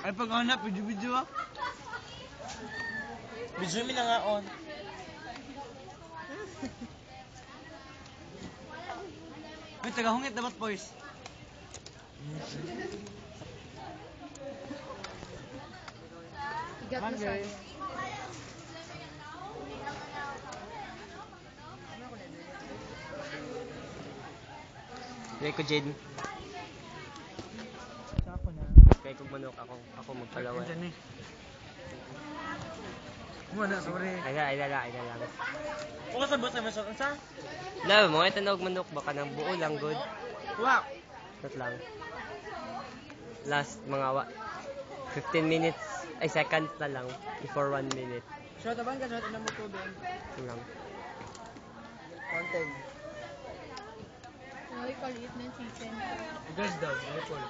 Ay, pag ano, video-video ah. Video mi na nga on. May tagahungit dapat boys. Igat mo sa Kaya ko Jade. Na. Kaya ko manok ako. Ako magpalawan. Diyan eh. Muna, sorry. Ay la, ay ay la lang. O sa boss sa sa. Love, mga itanog manok. Baka ng buo lang, good. Wow. Not lang. Last mga wa 15 minutes, ay seconds na lang before 1 minute. Shot abang ka, shot na mo tubig. Ito lang. Content. Ay, kaliit na yung chicken. Guys daw, rifle.